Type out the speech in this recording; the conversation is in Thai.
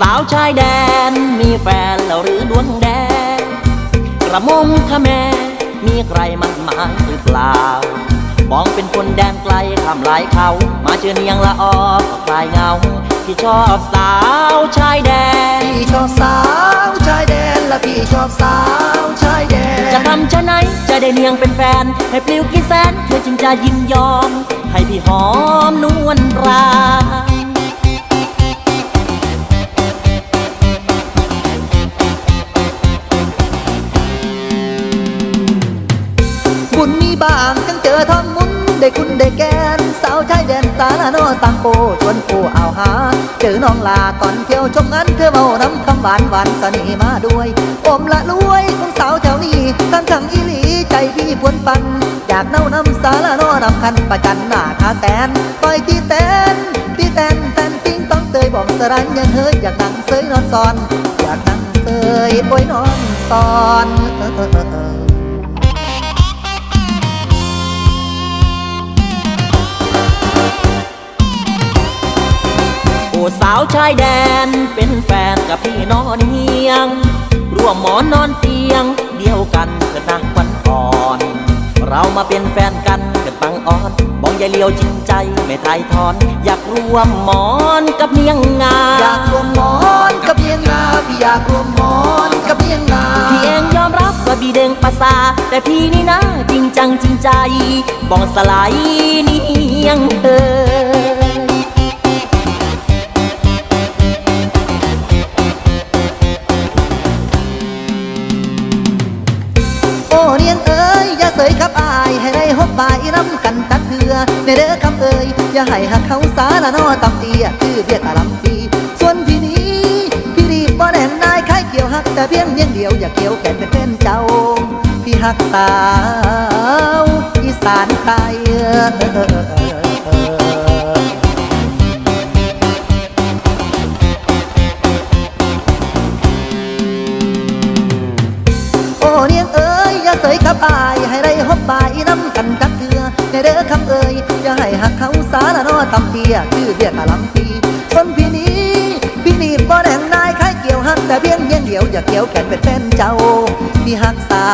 สาวชายแดน มีแฟนแล้วหรือดวงแดง กระมงขแมมีใครมันหมายหรือเปล่ามองเป็นคนแดนไกลทำลายเขา มาเจอเนียงละออกคลายเงาที่ชอบสาวชายแดน พี่ชอบสาวชายแดนและพี่ชอบสาวชายแดน จะทำชะไหนจะได้เนียงเป็นแฟน ให้ปลิวกี่แสนเธอจึงจะยินยอม ให้พี่หอมนวลรา บุญมีบางจังเจอทองมุนได้คุณได้แกนสาวชายแดนสาลาโนสังโปชวนผู้เอาหา เจอน้องลาก่อนเที่ยวชมงานเธอเมาน้ำคำหวานหวานเสน่ห์มาด้วยอมละรวยของสาวแถวนี้ทั้งขังอีหลีใจพี่พวนปันอยากเน่าน้ำสาลาโนนำคันประจันหน้าคาแสนปล่อยตีแตนตีแตนแตนติ้งต้องเตยบอกสรันยังเฮยอยากนั่งเสยนอนซอน อยากนั่งเสยโอยนอนซอน สาวชายแดน เป็นแฟนกับพี่นอนเฮียง ร่วมหมอนนอนเตียง เดียวกันเกิดนางวันอ่อน เรามาเป็นแฟนกันเกิดปังอ่อนมองยายเลียวจริงใจไม่ทายทอน อยากร่วมหมอนกับเนียงงาอยากรวมหมอนกับเมียงนาพี่อยากรวมหมอนกับเมียงนาพี่เองยอมรับว่าบีเด้งภาษาแต่พี่นี่นะจริงจังจริงใจบองสลายเนียงเออ ยอย่าเสยครับอายให้ได้หบบ่ายน้ำกันตักเถือในเด้อคำเอ้ยอย่าให้หักเขาสาละนอตำเตียคือเบียกอลำตีส่วนพี่นี้ พี่รีบบ่แน่นนายคล้ายเกี่ยวหัก แต่เพียงเพียงเดียวอย่าเกี่ยวแขนเป็นเป็นเจ้า พี่หักสาวอีสานไทย เสยขับอายให้ได้หบบายน้ำกันจักเถือในเด้อคำเอ่ยอย่าให้หักเขาสารนอตำเตียคือเบียกะลำปีส่วนพี่นี้ พี่นี่บ่แดงนายคล้ายเกี่ยวหักแต่เพียงเยียงเดียวอย่าเกี่ยวแขนเป็นแฟนเจ้าพี่หักสา